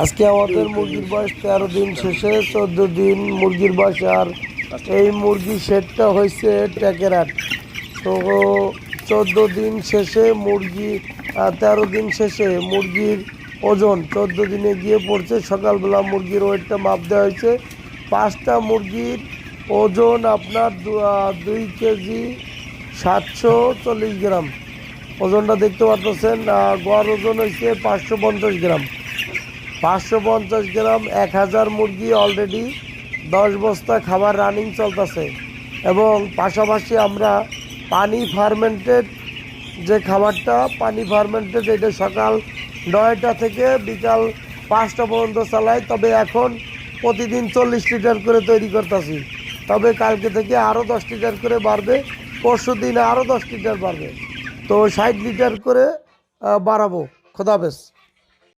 আজকে আমাদের মুরগির বয়স তেরো দিন শেষে, চোদ্দ দিন মুরগির বয়স, আর এই মুরগি শেডটা হয়েছে ট্যাকেরাট তো চোদ্দ দিন শেষে মুরগি তেরো দিন শেষে মুরগির ওজন চোদ্দ দিনে গিয়ে পড়ছে। সকালবেলা মুরগির ওয়েটটা মাপ দেওয়া হয়েছে। পাঁচটা মুরগির ওজন আপনার দুই কেজি সাতশো চল্লিশ গ্রাম। ওজনটা দেখতে পাচ্ছেন গড় ওজন হয়েছে পাঁচশো পঞ্চাশ গ্রাম। পাঁচশো পঞ্চাশ গ্রাম, এক হাজার মুরগি অলরেডি দশ বস্তা খাবার রানিং চলতেছে। এবং পাশাপাশি আমরা পানি ফার্মেন্টেড যে খাবারটা, পানি ফার্মেন্টেড এটা সকাল নয়টা থেকে বিকাল পাঁচটা পর্যন্ত চালাই। তবে এখন প্রতিদিন চল্লিশ লিটার করে তৈরি করতেছি। তবে কালকে থেকে আরও দশ লিটার করে বাড়বে, পরশু দিন আরও দশ লিটার বাড়বে। তো ষাট লিটার করে বাড়াবো। খোদাবেশ